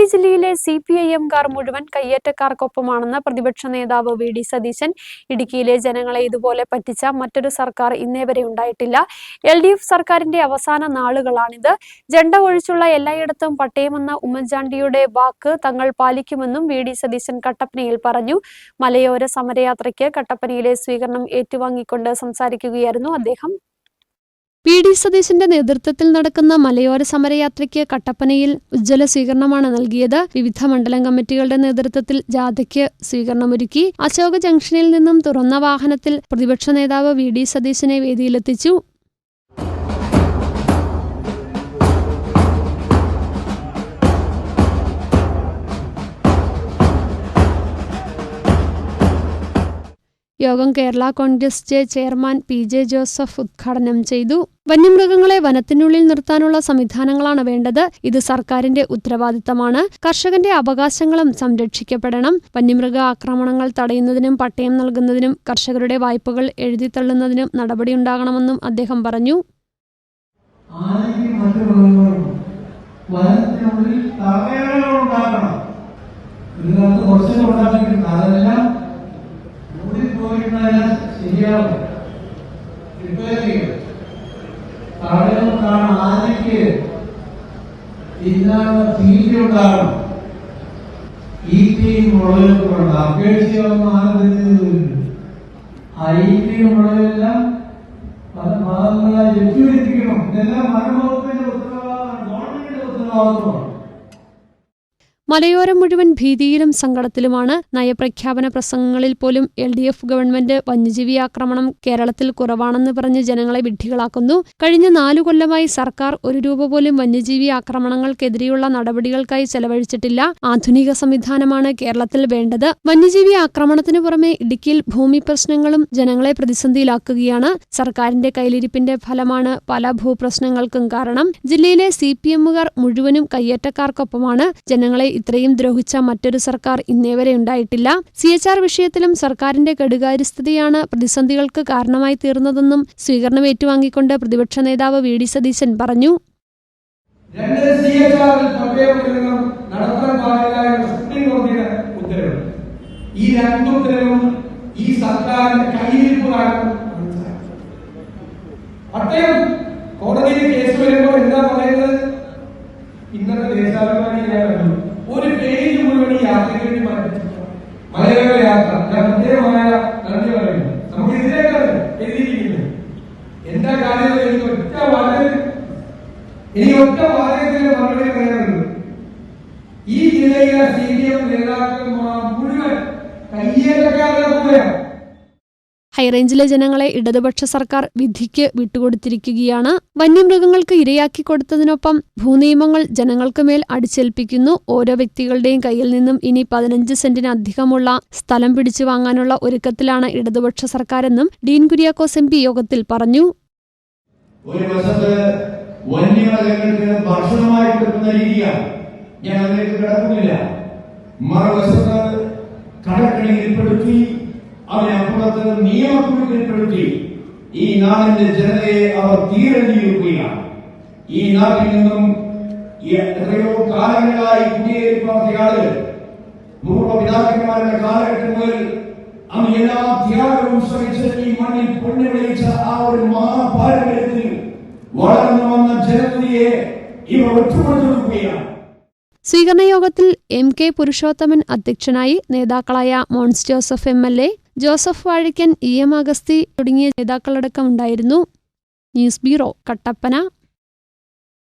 ഇടുക്കി ജില്ലയിലെ C P I എംകാർ മുഴുവൻ കയ്യേറ്റക്കാർക്കൊപ്പമാണെന്ന് പ്രതിപക്ഷ നേതാവ് വി ഡി സതീശൻ ഇടുക്കിയിലെ ജനങ്ങളെ ഇതുപോലെ പറ്റിച്ച മറ്റൊരു സർക്കാർ ഇന്നേ വരെ ഉണ്ടായിട്ടില്ല. എൽ ഡി എഫ് സർക്കാരിന്റെ അവസാന നാളുകളാണിത്. ജണ്ട ഒഴിച്ചുള്ള എല്ലായിടത്തും പട്ടയമെന്ന ഉമ്മൻചാണ്ടിയുടെ വാക്ക് തങ്ങൾ പാലിക്കുമെന്നും വി ഡി സതീശൻ കട്ടപ്പനയിൽ പറഞ്ഞു. മലയോര സമരയാത്രയ്ക്ക് കട്ടപ്പനയിലെ സ്വീകരണം ഏറ്റുവാങ്ങിക്കൊണ്ട് സംസാരിക്കുകയായിരുന്നു അദ്ദേഹം. പി ഡി സതീശന്റെ നേതൃത്വത്തിൽ നടക്കുന്ന മലയോര സമരയാത്രയ്ക്ക് കട്ടപ്പനയിൽ ഉജ്ജ്വല സ്വീകരണമാണ് നൽകിയത്. വിവിധ മണ്ഡലം കമ്മിറ്റികളുടെ നേതൃത്വത്തിൽ ജാഥയ്ക്ക് സ്വീകരണമൊരുക്കി. അശോക ജംഗ്ഷനിൽ നിന്നും തുറന്ന വാഹനത്തിൽ പ്രതിപക്ഷ നേതാവ് വി ഡി സതീശനെ വേദിയിലെത്തിച്ചു. യോഗം Kerala Congress J chairman P J Joseph ഉദ്ഘാടനം ചെയ്തു. വന്യമൃഗങ്ങളെ വനത്തിനുള്ളിൽ നിർത്താനുള്ള സംവിധാനങ്ങളാണ് വേണ്ടത്. ഇത് സർക്കാരിന്റെ ഉത്തരവാദിത്തമാണ്. കർഷകന്റെ അവകാശങ്ങളും സംരക്ഷിക്കപ്പെടണം. വന്യമൃഗ ആക്രമണങ്ങൾ തടയുന്നതിനും പട്ടയം നൽകുന്നതിനും കർഷകരുടെ വായ്പകൾ എഴുതിത്തള്ളുന്നതിനും നടപടിയുണ്ടാകണമെന്നും അദ്ദേഹം പറഞ്ഞു. വനത്തിനുള്ളിൽ കാലത്ത് കുറച്ചൊക്കെ ഉണ്ടാക്കിയിട്ടുണ്ട് തിന്നാനുള്ള തീറ്റ ഉണ്ടാകണം ഈറ്റയും മുളകൊക്കെ അപേക്ഷിച്ചൊന്നും ആന തിന്നുന്നില്ല ആ ഈറ്റയും മുളകെല്ലാം പല ഭാഗങ്ങളെ ലഭ്യമെത്തിക്കണം ഇതെല്ലാം മരണവകുപ്പിന്റെ ഉത്തരവാദിത്തമാണ്. ഗവൺമെന്റിന്റെ ഉത്തരവാദിത്തമാണ്. മലയോരം മുഴുവൻ ഭീതിയിലും സങ്കടത്തിലുമാണ് നയപ്രഖ്യാപന പ്രസംഗങ്ങളിൽ പോലും എൽ ഡി എഫ് ഗവൺമെന്റ് വന്യജീവി ആക്രമണം കേരളത്തിൽ കുറവാണെന്ന് പറഞ്ഞ് ജനങ്ങളെ വിഡ്ഢികളാക്കുന്നു. കഴിഞ്ഞ നാലു കൊല്ലമായി സർക്കാർ ഒരു രൂപ പോലും വന്യജീവി ആക്രമണങ്ങൾക്കെതിരെയുള്ള നടപടികൾക്കായി ചെലവഴിച്ചിട്ടില്ല. ആധുനിക സംവിധാനമാണ് കേരളത്തിൽ വേണ്ടത്. വന്യജീവി ആക്രമണത്തിന് പുറമെ ഇടുക്കിയിൽ ഭൂമി പ്രശ്നങ്ങളും ജനങ്ങളെ പ്രതിസന്ധിയിലാക്കുകയാണ്. സർക്കാരിന്റെ കയ്യിലിരിപ്പിന്റെ ഫലമാണ് പല ഭൂപ്രശ്നങ്ങൾക്കും കാരണം. ജില്ലയിലെ സി പി എമ്മുകാർ മുഴുവനും കയ്യേറ്റക്കാർക്കൊപ്പമാണ്. ജനങ്ങളെ ഇത്രയും ദ്രോഹിച്ച മറ്റൊരു സർക്കാർ ഇന്നേവരെ ഉണ്ടായിട്ടില്ല. സി എച്ച് ആർ വിഷയത്തിലും സർക്കാരിന്റെ കെടുകാര്യസ്ഥതയാണ് പ്രതിസന്ധികൾക്ക് കാരണമായി തീർന്നതെന്നും സ്വീകരണം ഏറ്റുവാങ്ങിക്കൊണ്ട് പ്രതിപക്ഷ നേതാവ് വി ഡി സതീശൻ പറഞ്ഞു. ഈ രണ്ട് ഉത്തരവും ഈ സർക്കാരിന്റെ കോടതിയിൽ കേസ് വരുമ്പോൾ എന്താ പറയുന്നത്? ഇന്നത്തെ ദേശാഭിമാനി ഞാൻ കണ്ടു മുഴുവൻ ഈ യാത്രയ്ക്ക് വേണ്ടി മാറ്റി മലയോര യാത്ര ഞാൻ പ്രത്യേകമായ നന്ദി പറയുന്നു നമുക്ക് ഇതിനേക്കാൾ എഴുതിയിരിക്കുന്നത്. എന്താ കാര്യം എനിക്ക് ഒറ്റ വാചകം ഇനി ഒറ്റ വാചകത്തിന്റെ മറുപടി പറയാനുണ്ട് ഈ ജില്ലയിലെ സി പി എം നേതാക്കന്മാർ മുഴുവൻ കയ്യേറ്റക്കാരുടെ കൂടെയാണ് ഹൈറേഞ്ചിലെ ജനങ്ങളെ ഇടതുപക്ഷ സർക്കാർ വിധിക്ക് വിട്ടുകൊടുത്തിരിക്കുകയാണ്. വന്യമൃഗങ്ങൾക്ക് ഇരയാക്കി കൊടുത്തതിനൊപ്പം ഭൂനിയമങ്ങൾ ജനങ്ങൾക്ക് മേൽ അടിച്ചേൽപ്പിക്കുന്നു. ഓരോ വ്യക്തികളുടെയും കയ്യിൽ നിന്നും ഇനി പതിനഞ്ച് സെന്റിന് അധികമുള്ള സ്ഥലം പിടിച്ചു വാങ്ങാനുള്ള ഒരുക്കത്തിലാണ് ഇടതുപക്ഷ സർക്കാരെന്നും ഡീൻ കുര്യാക്കോസ് എം യോഗത്തിൽ പറഞ്ഞു. ഒരു വശത്ത് വന്യമൃഗങ്ങൾക്ക് ഭക്ഷണമായി കിട്ടുന്ന രീതിയാണ്. ഞാൻ അതിലേക്ക് കിടക്കുന്നില്ല. മറുവശത്ത് കടക്കണിയിൽപ്പെടുത്തി അതിനപ്പുറത്ത് നിയമക്കുഴുക്കിൽപ്പെടുത്തി ഈ നാടിന്റെ ജനതയെ അവർ തീരഞ്ഞിരിക്കുകയാണ് ഈ നാട്ടിൽ നിന്നും എത്രയോ കാലങ്ങളായി കുടിയേറി പൂർവപിതാക്കന്മാരുടെ കാലഘട്ടം മുതൽ അന്ന് എല്ലാ ത്യാഗവും ശ്രമിച്ച് ഈ മണ്ണിൽ പൊണ്ണി വിളിച്ച ആ ഒരു മഹാപാരമ്പര്യത്തിൽ വളർന്നു വന്ന ജനതയെ ഇവ ഒറ്റുകൊടുക്കുകയാണ് സ്വീകരണ യോഗത്തിൽ എം കെ പുരുഷോത്തമൻ അധ്യക്ഷനായി നേതാക്കളായ Mons Joseph M L A Joseph Vazhakkan E M Agasthi തുടങ്ങിയ നേതാക്കളടക്കം ഉണ്ടായിരുന്നു. News bureau Kattappana.